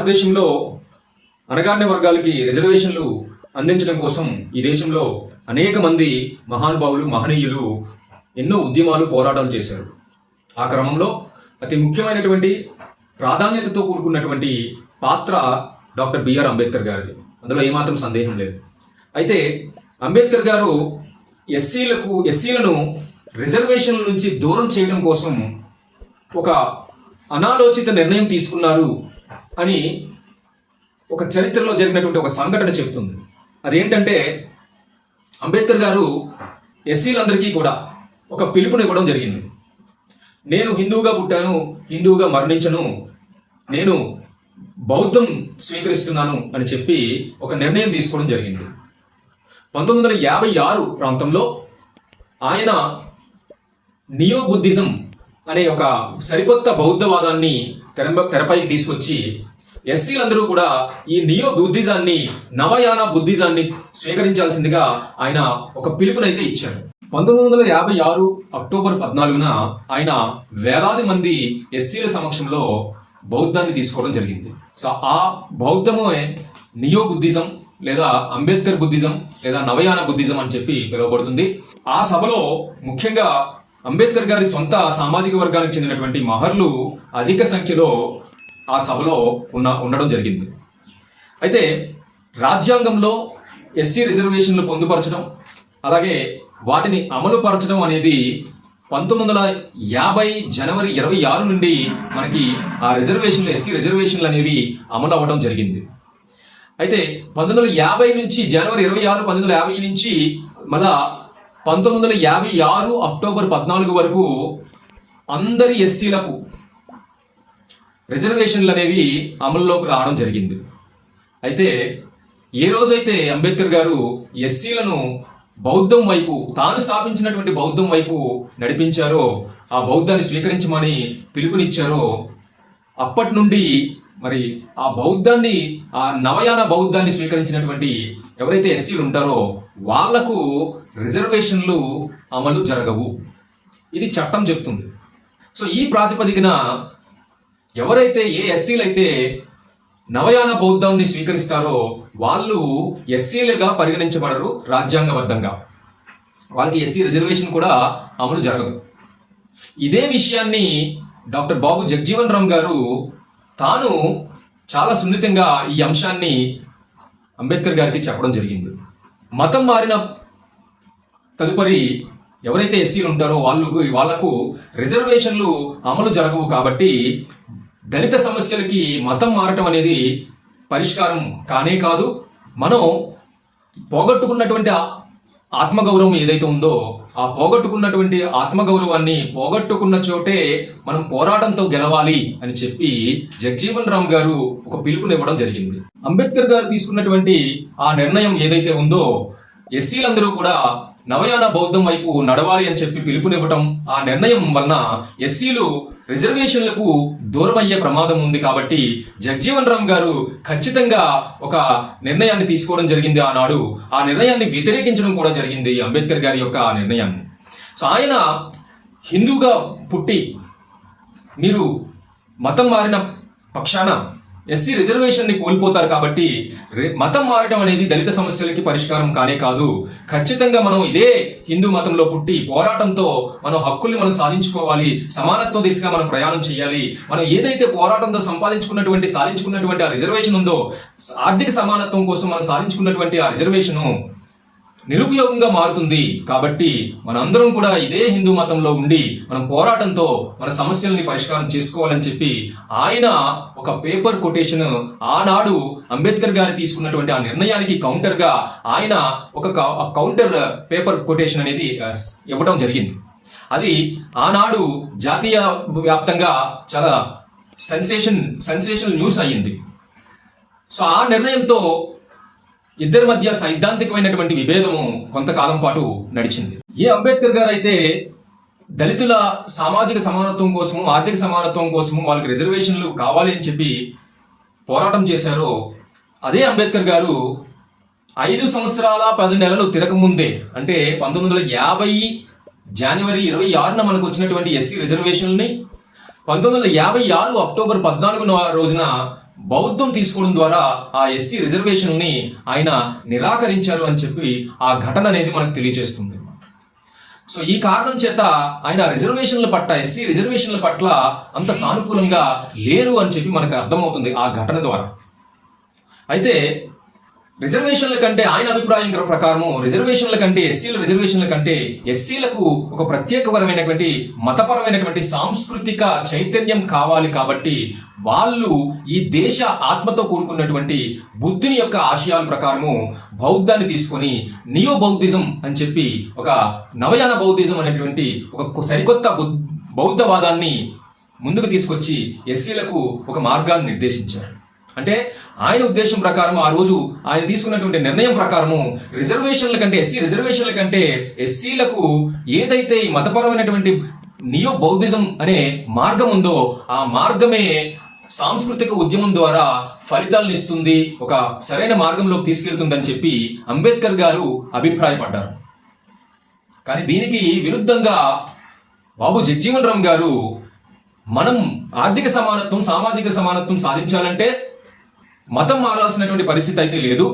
భారతదేశంలో అణగారిన వర్గాలకి రిజర్వేషన్లు అందించడం కోసం ఈ దేశంలో అనేక మంది మహానుభావులు మహనీయులు ఎన్నో ఉద్యమాలు పోరాటాలు చేశారు. ఆ క్రమంలో అతి ముఖ్యమైనటువంటి ప్రాధాన్యతతో కూడుకున్నటువంటి పాత్ర డాక్టర్ బిఆర్ అంబేద్కర్ గారిది. అందులో ఏమాత్రం సందేహం లేదు. అయితే అంబేద్కర్ గారు ఎస్సీలకు ఎస్సీలను రిజర్వేషన్ల నుంచి దూరం చేయడం కోసం ఒక అనాలోచిత నిర్ణయం తీసుకున్నారు అని ఒక చరిత్రలో జరిగినటువంటి ఒక సంఘటన చెబుతుంది. అదేంటంటే అంబేద్కర్ గారు ఎస్సీలందరికీ కూడా ఒక పిలుపునివ్వడం జరిగింది. నేను హిందువుగా పుట్టాను హిందువుగా మరణించను నేను బౌద్ధం స్వీకరిస్తున్నాను అని చెప్పి ఒక నిర్ణయం తీసుకోవడం జరిగింది. పంతొమ్మిది వందల యాభై ఆరు ప్రాంతంలో ఆయన నియో బుద్ధిజం అనే ఒక సరికొత్త బౌద్ధవాదాన్ని తెర తెరపైకి తీసుకొచ్చి ఎస్సీలందరూ కూడా ఈ నియో బుద్ధిజాన్ని నవయాన బుద్ధిజాన్ని స్వీకరించాల్సిందిగా ఆయన ఒక పిలుపునైతే ఇచ్చాడు పంతొమ్మిది వందల యాభై ఆరు అక్టోబర్ పద్నాలుగున ఆయన వేలాది మంది ఎస్సీల సమక్షంలో బౌద్ధాన్ని తీసుకోవడం జరిగింది. సో ఆ బౌద్ధమే నియో బుద్ధిజం లేదా అంబేద్కర్ బుద్ధిజం లేదా నవయాన బుద్ధిజం అని చెప్పి పిలువబడుతుంది. ఆ సభలో ముఖ్యంగా అంబేద్కర్ గారి సొంత సామాజిక వర్గానికి చెందినటువంటి మహర్లు అధిక సంఖ్యలో ఆ సభలో ఉన్న ఉండడం జరిగింది. అయితే రాజ్యాంగంలో ఎస్సీ రిజర్వేషన్లు పొందుపరచడం అలాగే వాటిని అమలు పరచడం అనేది పంతొమ్మిది వందల యాభై జనవరి ఇరవై ఆరు నుండి మనకి ఆ రిజర్వేషన్లు ఎస్సీ రిజర్వేషన్లు అనేవి అమలు అవ్వడం జరిగింది. అయితే పంతొమ్మిది వందల యాభై నుంచి జనవరి ఇరవై ఆరు పంతొమ్మిది వందల యాభై నుంచి మళ్ళా పంతొమ్మిది వందల యాభై ఆరు అక్టోబర్ పద్నాలుగు వరకు అందరి ఎస్సీలకు రిజర్వేషన్లు అనేవి అమల్లోకి రావడం జరిగింది. అయితే ఏ రోజైతే అంబేద్కర్ గారు ఎస్సీలను బౌద్ధం వైపు తాను స్థాపించినటువంటి బౌద్ధం వైపు నడిపించారో ఆ బౌద్ధాన్ని స్వీకరించమని పిలుపునిచ్చారో అప్పటి నుండి మరి ఆ బౌద్ధాన్ని ఆ నవయాన బౌద్ధాన్ని స్వీకరించినటువంటి ఎవరైతే ఎస్సీలు ఉంటారో వాళ్ళకు రిజర్వేషన్లు అమలు జరగవు. ఇది చట్టం చెప్తుంది. సో ఈ ప్రాతిపదికన ఎవరైతే ఏ ఎస్సీలు అయితే నవయాన బౌద్ధాన్ని స్వీకరిస్తారో వాళ్ళు ఎస్సీలుగా పరిగణించబడరు రాజ్యాంగబద్ధంగా. వాళ్ళకి ఎస్సీ రిజర్వేషన్ కూడా అమలు జరగదు. ఇదే విషయాన్ని డాక్టర్ బాబు జగ్జీవన్ రామ్ గారు తాను చాలా సున్నితంగా ఈ అంశాన్ని అంబేద్కర్ గారికి చెప్పడం జరిగింది. మతం మారిన తదుపరి ఎవరైతే ఎస్సీలు ఉంటారో వాళ్ళకు వాళ్ళకు రిజర్వేషన్లు అమలు జరగవు కాబట్టి దళిత సమస్యలకి మతం మారటం అనేది పరిష్కారం కానే కాదు. మనం పోగొట్టుకున్నటువంటి ఆత్మగౌరవం ఏదైతే ఉందో ఆ పోగొట్టుకున్నటువంటి ఆత్మగౌరవాన్ని పోగొట్టుకున్న చోటే మనం పోరాటంతో గెలవాలి అని చెప్పి జగ్జీవన్ రామ్ గారు ఒక పిలుపునివ్వడం జరిగింది. అంబేద్కర్ గారు తీసుకున్నటువంటి ఆ నిర్ణయం ఏదైతే ఉందో ఎస్సీలందరూ కూడా నవయాన బౌద్ధం వైపు నడవాలి అని చెప్పి పిలుపునివ్వటం ఆ నిర్ణయం వలన ఎస్సీలు రిజర్వేషన్లకు దూరమయ్యే ప్రమాదం ఉంది కాబట్టి జగ్జీవన్ రామ్ గారు ఖచ్చితంగా ఒక నిర్ణయాన్ని తీసుకోవడం జరిగింది ఆనాడు. ఆ నిర్ణయాన్ని వ్యతిరేకించడం కూడా జరిగింది అంబేద్కర్ గారి యొక్క ఆ నిర్ణయాన్ని సో ఆయన హిందూగా పుట్టి మీరు మతం మారిన పక్షాన ఎస్సీ రిజర్వేషన్ని కోల్పోతారు కాబట్టి మతం మారడం అనేది దళిత సమస్యలకి పరిష్కారం కానే కాదు. ఖచ్చితంగా మనం ఇదే హిందూ మతంలో పుట్టి పోరాటంతో మనం హక్కుల్ని మనం సాధించుకోవాలి సమానత్వ దిశగా మనం ప్రయాణం చేయాలి మనం ఏదైతే పోరాటంతో సంపాదించుకున్నటువంటి సాధించుకున్నటువంటి ఆ రిజర్వేషన్ ఉందో ఆర్థిక సమానత్వం కోసం మనం సాధించుకున్నటువంటి ఆ రిజర్వేషను నిరుపయోగంగా మారుతుంది. కాబట్టి మనందరం కూడా ఇదే హిందూ మతంలో ఉండి మనం పోరాటంతో మన సమస్యల్ని పరిష్కారం చేసుకోవాలని చెప్పి ఆయన ఒక పేపర్ కొటేషన్ ఆనాడు అంబేద్కర్ గారు తీసుకున్నటువంటి ఆ నిర్ణయానికి కౌంటర్గా ఆయన ఒక కౌ- కౌంటర్ పేపర్ కొటేషన్ అనేది ఇవ్వడం జరిగింది. అది ఆనాడు జాతీయ వ్యాప్తంగా చాలా సెన్సేషన్ సెన్సేషనల్ న్యూస్ అయ్యింది. సో ఆ నిర్ణయంతో ఇద్దరి మధ్య సైద్ధాంతికమైనటువంటి విభేదము కొంతకాలం పాటు నడిచింది. ఏ అంబేద్కర్ గారు అయితే దళితుల సామాజిక సమానత్వం కోసము ఆర్థిక సమానత్వం కోసము వాళ్ళకి రిజర్వేషన్లు కావాలి అని చెప్పి పోరాటం చేశారో అదే అంబేద్కర్ గారు ఐదు సంవత్సరాల పది నెలలు తిరగముందే అంటే పంతొమ్మిది వందల యాభై జనవరి ఇరవై ఆరున మనకు వచ్చినటువంటి ఎస్సీ రిజర్వేషన్ని పంతొమ్మిది వందల యాభై ఆరు అక్టోబర్ పద్నాలుగు రోజున బౌద్ధం తీసుకోవడం ద్వారా ఆ ఎస్సీ రిజర్వేషన్ని ఆయన నిరాకరించారు అని చెప్పి ఆ ఘటన అనేది మనకు తెలియజేస్తుంది. సో ఈ కారణం చేత ఆయన రిజర్వేషన్ల పట్ల ఎస్సీ రిజర్వేషన్ల పట్ల అంత సానుకూలంగా లేరు అని చెప్పి మనకు అర్థమవుతుంది ఆ ఘటన ద్వారా. అయితే రిజర్వేషన్ల కంటే ఆయన అభిప్రాయం ప్రకారము రిజర్వేషన్ల కంటే ఎస్సీల రిజర్వేషన్ల కంటే ఎస్సీలకు ఒక ప్రత్యేకపరమైనటువంటి మతపరమైనటువంటి సాంస్కృతిక చైతన్యం కావాలి కాబట్టి వాళ్ళు ఈ దేశ ఆత్మతో కూడుకున్నటువంటి బుద్ధుని యొక్క ఆశయాల ప్రకారము బౌద్ధాన్ని తీసుకొని నియో బౌద్ధిజం అని చెప్పి ఒక నవయాన బౌద్ధిజం అనేటువంటి ఒక సరికొత్త బుద్- బౌద్ధవాదాన్ని ముందుకు తీసుకొచ్చి ఎస్సీలకు ఒక మార్గాన్ని నిర్దేశించారు. అంటే ఆయన ఉద్దేశం ప్రకారం ఆ రోజు ఆయన తీసుకున్నటువంటి నిర్ణయం ప్రకారము రిజర్వేషన్ల కంటే ఎస్సీ రిజర్వేషన్ల కంటే ఎస్సీలకు ఏదైతే ఈ మతపరమైనటువంటి నియో బౌద్ధిజం అనే మార్గం ఉందో ఆ మార్గమే సాంస్కృతిక ఉద్యమం ద్వారా ఫలితాలను ఇస్తుంది ఒక సరైన మార్గంలోకి తీసుకెళ్తుందని చెప్పి అంబేద్కర్ గారు అభిప్రాయపడ్డారు. కానీ దీనికి విరుద్ధంగా బాబు జగ్జీవన్ రామ్ గారు మనం ఆర్థిక సమానత్వం సామాజిక సమానత్వం సాధించాలంటే మతం మారాల్సినటువంటి పరిస్థితి అయితే లేదు.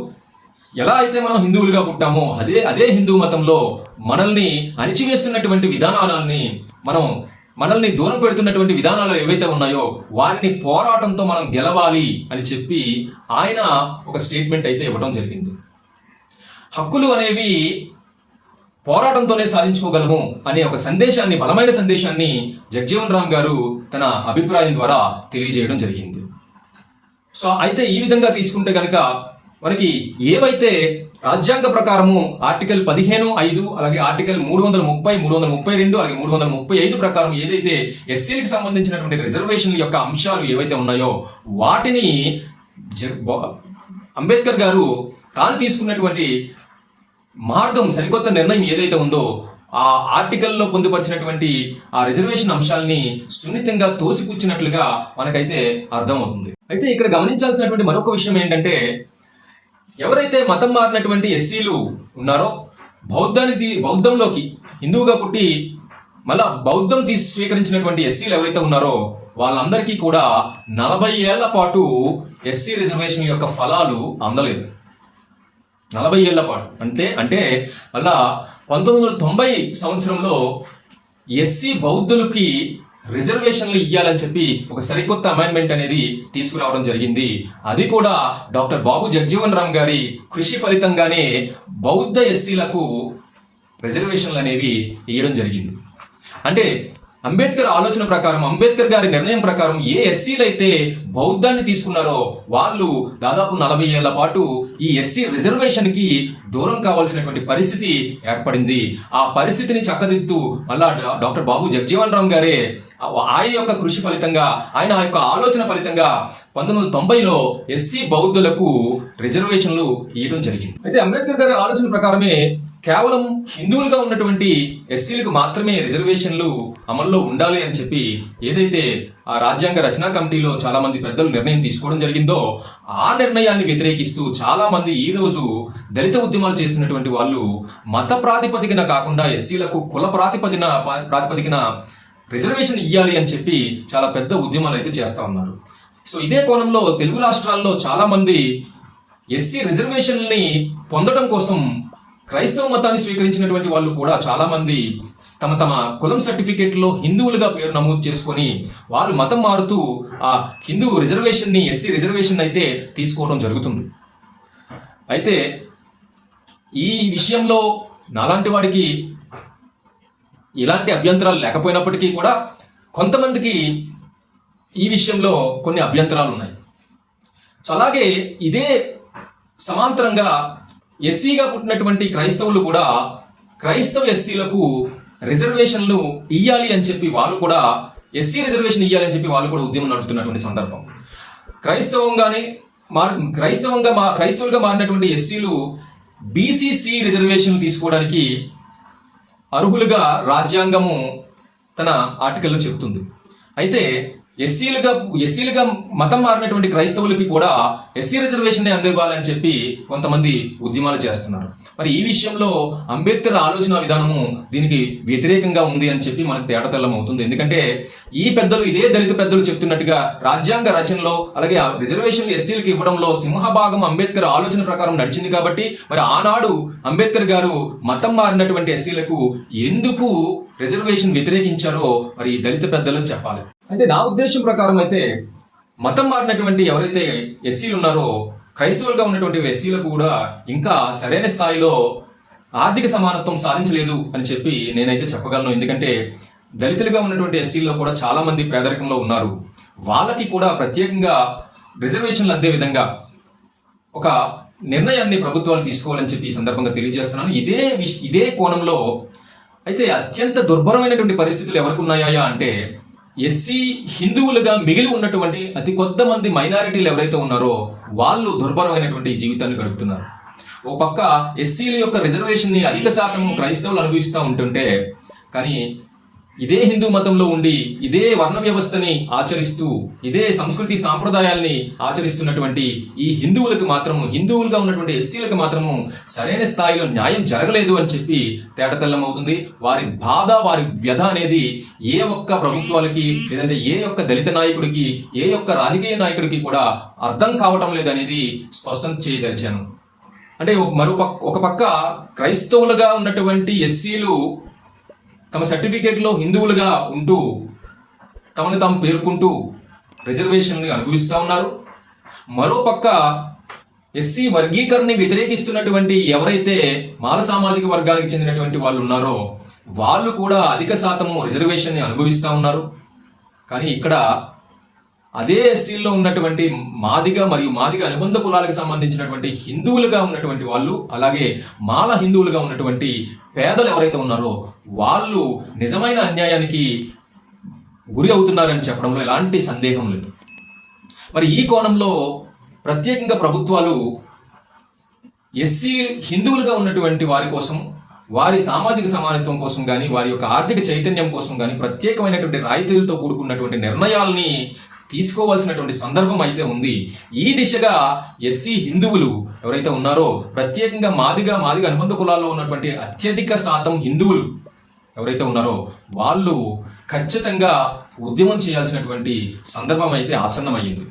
ఎలా అయితే మనం హిందువులుగా పుట్టామో అదే అదే హిందూ మతంలో మనల్ని అణిచివేస్తున్నటువంటి విధానాలని మనం మనల్ని దూరం పెడుతున్నటువంటి విధానాలు ఏవైతే ఉన్నాయో వారిని పోరాటంతో మనం గెలవాలి అని చెప్పి ఆయన ఒక స్టేట్మెంట్ అయితే ఇవ్వడం జరిగింది. హక్కులు అనేవి పోరాటంతోనే సాధించుకోగలము అనే ఒక సందేశాన్ని బలమైన సందేశాన్ని జగ్జీవన్ రామ్ గారు తన అభిప్రాయం ద్వారా తెలియజేయడం జరిగింది. సో అయితే ఈ విధంగా తీసుకుంటే కనుక మనకి ఏవైతే రాజ్యాంగ ప్రకారము ఆర్టికల్ పదిహేను ఐదు అలాగే ఆర్టికల్ మూడు వందల ముప్పై మూడు వందల ముప్పై రెండు అలాగే మూడు వందల ముప్పై ఐదు ప్రకారం ఏదైతే ఎస్సీలకు సంబంధించినటువంటి రిజర్వేషన్ల యొక్క అంశాలు ఏవైతే ఉన్నాయో వాటిని జ- అంబేద్కర్ గారు తాను తీసుకున్నటువంటి మార్గం సరికొత్త నిర్ణయం ఏదైతే ఉందో ఆ ఆర్టికల్లో పొందుపరిచినటువంటి ఆ రిజర్వేషన్ అంశాలని సున్నితంగా తోసిపుచ్చినట్లుగా మనకైతే అర్థమవుతుంది. అయితే ఇక్కడ గమనించాల్సినటువంటి మరొక విషయం ఏంటంటే ఎవరైతే మతం మారినటువంటి ఎస్సీలు ఉన్నారో బౌద్ధానికి బౌద్ధంలోకి హిందువుగా పుట్టి మళ్ళా బౌద్ధం తీసి స్వీకరించినటువంటి ఎస్సీలు ఎవరైతే ఉన్నారో వాళ్ళందరికీ కూడా నలభై ఏళ్ళ పాటు ఎస్సీ రిజర్వేషన్ యొక్క ఫలాలు అందలేదు. నలభై ఏళ్ళ పాటు. అంటే అంటే మళ్ళా పంతొమ్మిది వందల తొంభై సంవత్సరంలో ఎస్సీ బౌద్ధులకి రిజర్వేషన్లు ఇవ్వాలని చెప్పి ఒక సరికొత్త అమెండ్మెంట్ అనేది తీసుకురావడం జరిగింది. అది కూడా డాక్టర్ బాబు జగ్జీవన్ రామ్ గారి కృషి ఫలితంగానే బౌద్ధ ఎస్సీలకు రిజర్వేషన్లు అనేవి ఇవ్వడం జరిగింది. అంటే అంబేద్కర్ ఆలోచన ప్రకారం అంబేద్కర్ గారి నిర్ణయం ప్రకారం ఏ ఎస్సీలు అయితే బౌద్ధాన్ని తీసుకున్నారో వాళ్ళు దాదాపు నలభై ఏళ్ళ పాటు ఈ ఎస్సీ రిజర్వేషన్కి దూరం కావాల్సినటువంటి పరిస్థితి ఏర్పడింది. ఆ పరిస్థితిని చక్కదిద్దుతూ మళ్ళా డాక్టర్ బాబు జగ్జీవన్ రామ్ గారే ఆ- ఆయన యొక్క కృషి ఫలితంగా ఆయన ఆ యొక్క ఆలోచన ఫలితంగా పంతొమ్మిది వందల తొంభైలో ఎస్సీ బౌద్ధులకు రిజర్వేషన్లు ఇవ్వడం జరిగింది. అయితే అంబేద్కర్ గారి ఆలోచన ప్రకారమే కేవలం హిందువులుగా ఉన్నటువంటి ఎస్సీలకు మాత్రమే రిజర్వేషన్లు అమల్లో ఉండాలి అని చెప్పి ఏదైతే ఆ రాజ్యాంగ రచనా కమిటీలో చాలా మంది పెద్దలు నిర్ణయం తీసుకోవడం జరిగిందో ఆ నిర్ణయాన్ని వ్యతిరేకిస్తూ చాలా మంది ఈ రోజు దళిత ఉద్యమాలు చేస్తున్నటువంటి వాళ్ళు మత ప్రాతిపదికన కాకుండా ఎస్సీలకు కుల ప్రాతిపదిన ప్రాతిపదికన రిజర్వేషన్ ఇవ్వాలి అని చెప్పి చాలా పెద్ద ఉద్యమాలు అయితే చేస్తూ ఉన్నారు. సో ఇదే కోణంలో తెలుగు రాష్ట్రాల్లో చాలా మంది ఎస్సీ రిజర్వేషన్ని పొందడం కోసం క్రైస్తవ మతాన్ని స్వీకరించినటువంటి వాళ్ళు కూడా చాలామంది తమ తమ కులం సర్టిఫికేట్లో హిందువులుగా పేరు నమోదు చేసుకొని వాళ్ళు మతం మారుతూ ఆ హిందూ రిజర్వేషన్ని ఎస్సీ రిజర్వేషన్ అయితే తీసుకోవడం జరుగుతుంది. అయితే ఈ విషయంలో నాలాంటి వాడికి ఇలాంటి అభ్యంతరాలు లేకపోయినప్పటికీ కూడా కొంతమందికి ఈ విషయంలో కొన్ని అభ్యంతరాలు ఉన్నాయి. సో అలాగే ఇదే సమాంతరంగా ఎస్సీగా పుట్టినటువంటి క్రైస్తవులు కూడా క్రైస్తవ ఎస్సీలకు రిజర్వేషన్లు ఇయ్యాలి అని చెప్పి వాళ్ళు కూడా ఎస్సీ రిజర్వేషన్ ఇయ్యాలి అని చెప్పి వాళ్ళు కూడా ఉద్యమం నడుపుతున్నటువంటి సందర్భం. క్రైస్తవంగానే మార్ క్రైస్తవంగా మా క్రైస్తవులుగా మారినటువంటి ఎస్సీలు బీసీసీ రిజర్వేషన్ తీసుకోవడానికి అర్హులుగా రాజ్యాంగము తన ఆర్టికల్లో చెబుతుంది. అయితే ఎస్సీలుగా ఎస్సీలుగా మతం మారినటువంటి క్రైస్తవులకి కూడా ఎస్సీ రిజర్వేషన్ అందివ్వాలని చెప్పి కొంతమంది ఉద్యమాలు చేస్తున్నారు. మరి ఈ విషయంలో అంబేద్కర్ ఆలోచన విధానము దీనికి వ్యతిరేకంగా ఉంది అని చెప్పి మనకు తేటతెల్లం అవుతుంది. ఎందుకంటే ఈ పెద్దలు ఇదే దళిత పెద్దలు చెప్తున్నట్టుగా రాజ్యాంగ రచనలో అలాగే ఆ రిజర్వేషన్లు ఎస్సీలకు ఇవ్వడంలో సింహభాగం అంబేద్కర్ ఆలోచన ప్రకారం నడిచింది కాబట్టి మరి ఆనాడు అంబేద్కర్ గారు మతం మారినటువంటి ఎస్సీలకు ఎందుకు రిజర్వేషన్ వ్యతిరేకించారో మరి ఈ దళిత పెద్దలు చెప్పాలి. అయితే నా ఉద్దేశం ప్రకారం అయితే మతం మారినటువంటి ఎవరైతే ఎస్సీలు ఉన్నారో క్రైస్తవులుగా ఉన్నటువంటి ఎస్సీలకు కూడా ఇంకా సరైన స్థాయిలో ఆర్థిక సమానత్వం సాధించలేదు అని చెప్పి నేనైతే చెప్పగలను. ఎందుకంటే దళితులుగా ఉన్నటువంటి ఎస్సీల్లో కూడా చాలా మంది పేదరికంలో ఉన్నారు. వాళ్ళకి కూడా ప్రత్యేకంగా రిజర్వేషన్లు అందే విధంగా ఒక నిర్ణయాన్ని ప్రభుత్వాలు తీసుకోవాలని చెప్పి ఈ సందర్భంగా తెలియజేస్తున్నాను. ఇదే విష్- ఇదే కోణంలో అయితే అత్యంత దుర్భరమైనటువంటి పరిస్థితులు ఎవరికి ఉన్నాయా అంటే ఎస్సీ హిందువులుగా మిగిలి ఉన్నటువంటి అతి కొద్ది మంది మైనారిటీలు ఎవరైతే ఉన్నారో వాళ్ళు దుర్భరమైనటువంటి జీవితాన్ని గడుపుతున్నారు. ఓ పక్క ఎస్సీల యొక్క రిజర్వేషన్ని అధిక శాతం క్రైస్తవులు అనుభవిస్తూ ఉంటుంటే కానీ ఇదే హిందూ మతంలో ఉండి ఇదే వర్ణ వ్యవస్థని ఆచరిస్తూ ఇదే సంస్కృతి సాంప్రదాయాల్ని ఆచరిస్తున్నటువంటి ఈ హిందువులకు మాత్రము హిందువులుగా ఉన్నటువంటి ఎస్సీలకు మాత్రము సరైన స్థాయిలో న్యాయం జరగలేదు అని చెప్పి తేటతెల్లం అవుతుంది వారి బాధ వారి వ్యధ అనేది ఏ ఒక్క ప్రభుత్వాలకి లేదంటే ఏ ఒక్క దళిత నాయకుడికి ఏ ఒక్క రాజకీయ నాయకుడికి కూడా అర్థం కావటం లేదనేది స్పష్టం చేయదలిచాను. అంటే మరో పక్క ఒక పక్క క్రైస్తవులుగా ఉన్నటువంటి ఎస్సీలు తమ సర్టిఫికేట్లో హిందువులుగా ఉంటూ తమను తాము పేర్కొంటూ రిజర్వేషన్ని అనుభవిస్తూ ఉన్నారు. మరోపక్క ఎస్సీ వర్గీకరణని వ్యతిరేకిస్తున్నటువంటి ఎవరైతే మాల సామాజిక వర్గానికి చెందినటువంటి వాళ్ళు ఉన్నారో వాళ్ళు కూడా అధిక శాతము రిజర్వేషన్ని అనుభవిస్తూ ఉన్నారు. కానీ ఇక్కడ అదే ఎస్సీల్లో ఉన్నటువంటి మాదిగ మరియు మాదిగ అనుబంధ కులాలకు సంబంధించినటువంటి హిందువులుగా ఉన్నటువంటి వాళ్ళు అలాగే మాల హిందువులుగా ఉన్నటువంటి పేదలు ఎవరైతే ఉన్నారో వాళ్ళు నిజమైన అన్యాయానికి గురి అవుతున్నారని చెప్పడంలో ఎలాంటి సందేహం లేదు. మరి ఈ కోణంలో ప్రత్యేకంగా ప్రభుత్వాలు ఎస్సీ హిందువులుగా ఉన్నటువంటి వారి కోసం వారి సామాజిక సమానత్వం కోసం కానీ వారి యొక్క ఆర్థిక చైతన్యం కోసం కానీ ప్రత్యేకమైనటువంటి రాయితీలతో కూడుకున్నటువంటి నిర్ణయాల్ని తీసుకోవాల్సినటువంటి సందర్భం అయితే ఉంది. ఈ దిశగా ఎస్సీ హిందువులు ఎవరైతే ఉన్నారో ప్రత్యేకంగా మాదిగా మాదిగా అనుబంధ కులాల్లో ఉన్నటువంటి అత్యధిక శాతం హిందువులు ఎవరైతే ఉన్నారో వాళ్ళు ఖచ్చితంగా ఉద్యమం చేయాల్సినటువంటి సందర్భం అయితే ఆసన్నమైంది.